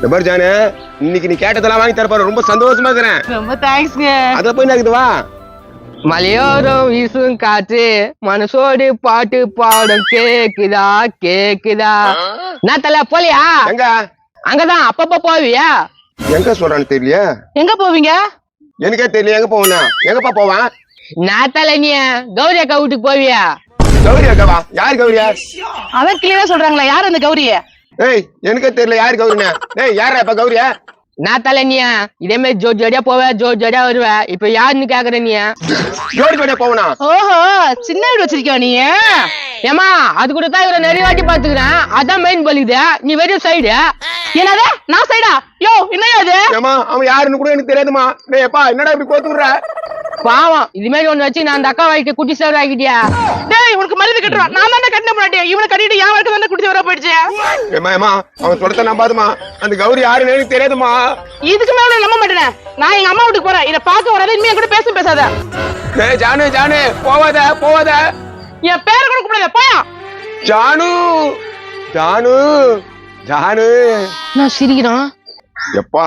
இந்த பாரு ஜானு இன்னைக்கு நீ கேட்டதெல்லாம் வாங்கி தரப்பாரு. ரொம்ப சந்தோஷமா இருக்கிறேன். ரொம்ப தேங்க்ஸ்ங்க அத போய் நாக்குது வா. மலையோரம் வீசும் காற்று மனசோடு பாட்டு பாடும் கேக்குதா கேக்குதா? நான் தல போலியா? எங்க? அங்கதான் அப்பப்ப போவியா? எங்க சொல்றான்னு தெரியலையே. எங்க போவீங்க? எனக்கே தெரியல எங்க போவனா எங்கப்பா போவான்? நான் தல நீ? கௌரி அக்கா வீட்டுக்கு போவியா? கௌரி அக்காவா? யார் கௌரியா? அதான் கிளியரா சொல்றாங்களா? யார் அந்த கௌரிய? ஏய் எனக்கே தெரியல யார் கௌரினா ஏய் யாரா இப்ப கௌரியா நான் தல நீ இதே மாதிரி ஜோடி ஜோடியா போவ ஜோடி ஜோடியா வருவ. இப்ப யாருன்னு கேக்குற நீ? ஜோடி ஜோடியா போவனா? ஓஹோ சின்ன வீடு வச்சிருக்கியா நீ? ஏமா அது கூட தான் இவரை நிறைய வாட்டி பாத்துக்கிறேன் அதான் மெயின் பலிக்குது நீ வெறும் சைடு என்னது? நான் சைடா யோ என்னையா அது ஏமா அவன் யாருன்னு கூட எனக்கு தெரியாதுமா டேய் அப்பா என்னடா இப்படி கோத்து விடுற? பாவம் இது மாதிரி ஒண்ணு வச்சு நான் அந்த அக்கா வாய்க்கு குட்டி சேவர் ஆகிட்டியா டேய் உனக்கு மரியாதை கட்டுறான் நான் தானே கட்டின முன்னாடி இவனை கட்டிட்டு என் வாழ்க்கை தானே குடிச்சு வர போயிடுச்சு? ஏமா ஏமா அவன் சொல்றத நம்பாதுமா அந்த கௌரி யாருன்னு எனக்கு தெரியாதுமா இதுக்கு மேல நம்ப மாட்டேனே. நான் எங்க அம்மா வீட்டுக்கு போறேன். இத பார்க்க வராது இனிமே கூட பேச பேசாத. ஜானு ஜானு போவாத போவாத. என் பேரை கூட கூப்பிடாத போயா. ஜானு ஜானு ஜானு. நான் சிரிக்கிறான். எப்பா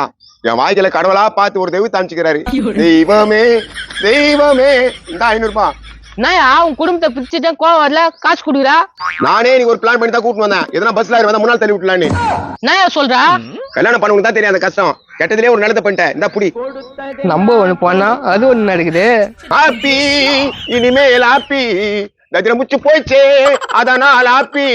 என் வாய்க்கல கடவுளா பார்த்து ஒரு தெய்வத்தை அனுப்பிச்சுக்கிறாரு. தெய்வமே தெய்வமே. இந்த ஐநூறு நான் உன் குடும்பத்தை பிரிச்சுட்டு கோவம் வரல? காசு கொடுக்குறா? நானே நீ ஒரு பிளான் பண்ணி தான் கூட்டிட்டு வந்தேன். எதனா பஸ்ல வந்தா முன்னாள் தள்ளி விட்டலான்னு நான் சொல்றா? கல்யாணம் பண்ணவங்க தான் தெரியும் அந்த கஷ்டம். கெட்டதுலயே ஒரு நல்லதை பண்ணிட்டேன். இந்த புடி. நம்ம ஒண்ணு போனா அது ஒண்ணு நடக்குது. ஹாப்பி இனிமேல் ஹாப்பி நதிர முச்சு போயிச்சே அதனால் ஹாப்பி